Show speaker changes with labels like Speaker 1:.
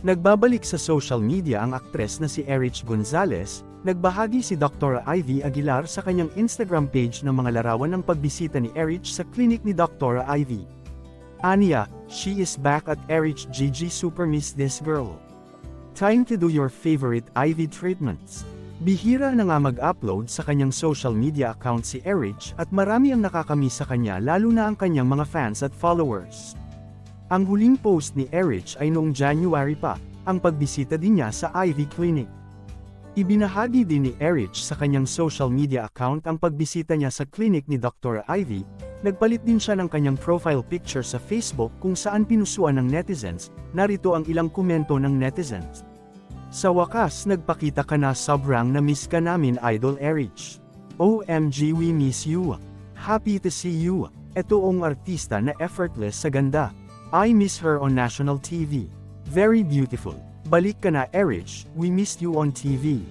Speaker 1: Nagbabalik sa social media ang aktres na si Erich Gonzalez, nagbahagi si Dr. Ivy Aguilar sa kanyang Instagram page ng mga larawan ng pagbisita ni Erich sa klinik ni Dr. Ivy. Anya, she is back at Erich Gigi Super Miss This Girl. Time to do your favorite Ivy treatments. Bihira na nga mag-upload sa kanyang social media account si Erich at marami ang nakakamiss sa kanya lalo na ang kanyang mga fans at followers. Ang huling post ni Erich ay noong January pa, ang pagbisita din niya sa Ivy Clinic. Ibinahagi din ni Erich sa kanyang social media account ang pagbisita niya sa clinic ni Dr. Ivy, nagpalit din siya ng kanyang profile picture sa Facebook kung saan pinusuan ng netizens, narito ang ilang komento ng netizens. Sa wakas nagpakita ka na sobrang na-miss ka namin Idol Erich. OMG we miss you. Happy to see you. Ito ang artista na effortless sa ganda. I miss her on national TV. Very beautiful. Balik ka na Erich, we missed you on TV.